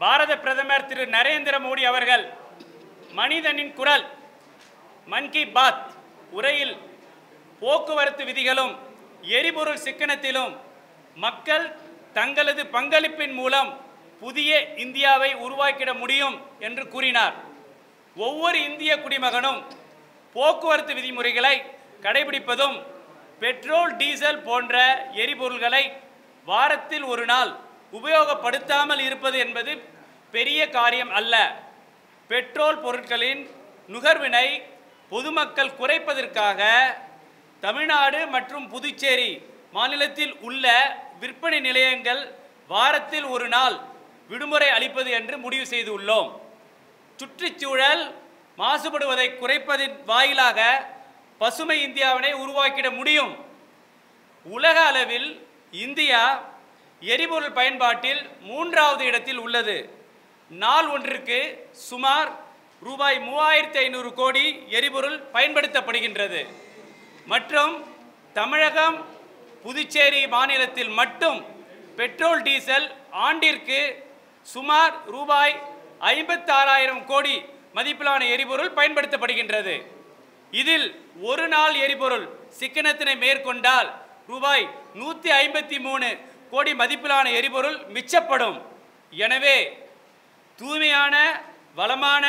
பாரத பிரதமர் திரு நரேந்திர மோடி அவர்கள் மனிதனின் குரல் மன் கி பாத் உரையில் போக்குவரத்து விதிகளும் எரிபொருள் சிக்கனத்திலும் மக்கள் தங்களது பங்களிப்பின் மூலம் புதிய இந்தியாவை உருவாக்கிட முடியும் என்று கூறினார். ஒவ்வொரு இந்திய குடிமகனும் போக்குவரத்து விதிமுறைகளை கடைபிடிப்பதும் பெட்ரோல் டீசல் போன்ற எரிபொருள்களை வாரத்தில் ஒரு நாள் உபயோகப்படுத்தாமல் இருப்பது என்பது பெரிய காரியம் அல்ல. பெட்ரோல் பொருட்களின் நுகர்வினை பொதுமக்கள் குறைப்பதற்காக தமிழ்நாடு மற்றும் புதுச்சேரி மாநிலத்தில் உள்ள விற்பனை நிலையங்கள் வாரத்தில் ஒரு நாள் விடுமுறை அளிப்பது என்று முடிவு செய்துள்ளோம். சுற்றுச்சூழல் மாசுபடுவதை குறைப்பதின் வாயிலாக பசுமை இந்தியாவினை உருவாக்கிட முடியும். உலக அளவில் இந்தியா எரிபொருள் பயன்பாட்டில் மூன்றாவது இடத்தில் உள்ளது. நாள் ஒன்றிற்கு சுமார் ரூபாய் மூவாயிரத்தி ஐநூறு கோடி எரிபொருள் பயன்படுத்தப்படுகின்றது. மற்றும் தமிழகம் புதுச்சேரி மாநிலத்தில் மட்டும் பெட்ரோல் டீசல் ஆண்டிற்கு சுமார் ரூபாய் ஐம்பத்தாறாயிரம் கோடி மதிப்பிலான எரிபொருள் பயன்படுத்தப்படுகின்றது. இதில் ஒரு நாள் எரிபொருள் சிக்கனத்தினை மேற்கொண்டால் ரூபாய் நூற்றி ஐம்பத்தி மூணு கோடி மதிப்பிலான எரிபொருள் மிச்சப்படும். எனவே தூய்மையான வளமான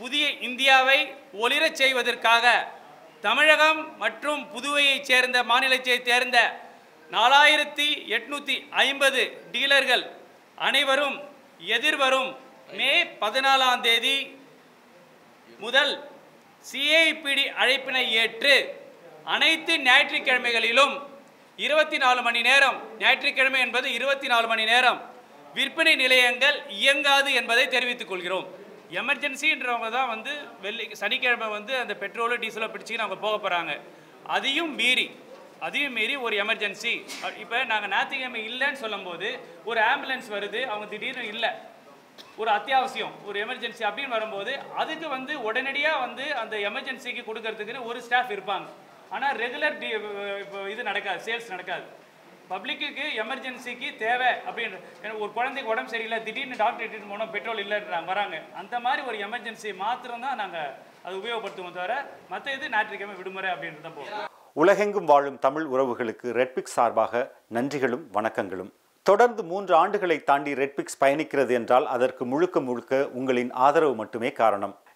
புதிய இந்தியாவை ஒளிரச் செய்வதற்காக தமிழகம் மற்றும் புதுவையைச் சேர்ந்த மாநிலத்தைச் சேர்ந்த நாலாயிரத்தி எட்நூற்றி ஐம்பது டீலர்கள் அனைவரும் எதிர்வரும் மே பதினாலாம் தேதி முதல் சிஐபிடி அழைப்பினை ஏற்று அனைத்து ஞாயிற்றுக்கிழமைகளிலும் இருபத்தி நாலு மணி நேரம். ஞாயிற்றுக்கிழமை என்பது இருபத்தி நாலு மணி நேரம். விற்பனை நிலையங்கள் இயங்காது என்பதை தெரிவித்துக் கொள்கிறோம். எமர்ஜென்சின்றவங்க தான் வந்து வெள்ளி சனிக்கிழமை வந்து அந்த பெட்ரோலு டீசலோ பிடிச்சிக்கின்னு அவங்க போக போகிறாங்க அதையும் மீறி அதையும் மீறி ஒரு எமர்ஜென்சி. இப்போ நாங்கள் ஞாயிற்றுக்கிழமை இல்லைன்னு சொல்லும்போது ஒரு ஆம்புலன்ஸ் வருது அவங்க திடீர்னு இல்லை. ஒரு அத்தியாவசியம் ஒரு எமர்ஜென்சி அப்படின்னு வரும்போது அதுக்கு வந்து உடனடியாக வந்து அந்த எமர்ஜென்சிக்கு கொடுக்கறதுக்குன்னு ஒரு ஸ்டாஃப் இருப்பாங்க. ஆனால் ரெகுலர் டி இப்போ இது நடக்காது சேல்ஸ் நடக்காது. பப்ளிக்கு எமர்ஜென்சிக்கு தேவை அப்படின்ற ஏன்னா ஒரு குழந்தைக்கு உடம்பு சரியில்லை திடீர்னு டாக்டர் இட்டுட்டு போனோம் பெட்ரோல் இல்லைன்றாங்க வராங்க. அந்த மாதிரி ஒரு எமர்ஜென்சி மாத்திரம்தான் நாங்கள் அது உபயோகப்படுத்துவோம் தவிர மற்ற இது ஞாயிற்றுக்கிழமை விடுமுறை அப்படின்றது தான் போகும். உலகெங்கும் வாழும் தமிழ் உறவுகளுக்கு ரெட்பிக் சார்பாக நன்றிகளும் வணக்கங்களும். தொடர்ந்து மூன்று ஆண்டுகளை தாண்டி ரெட்பிக்ஸ் பயணிக்கிறது என்றால் அதற்கு முழுக்க முழுக்க உங்களின் ஆதரவு மட்டுமே காரணம்.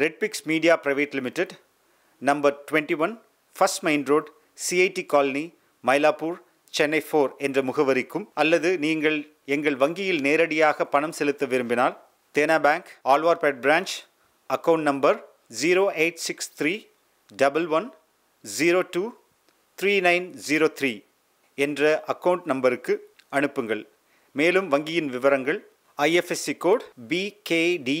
Redpix media private limited number twenty one first main road CIT colony Mylapore Chennai four என்ற முகவரிக்கும் அல்லது நீங்கள் எங்கள் வங்கியில் நேரடியாக பணம் செலுத்த விரும்பினால் Dena bank Alwarpet branch account number zero eight six three double one zero two three nine zero three என்ற அக்கௌண்ட் நம்பருக்கு அனுப்புங்கள். மேலும் வங்கியின் விவரங்கள் IFSC code BKD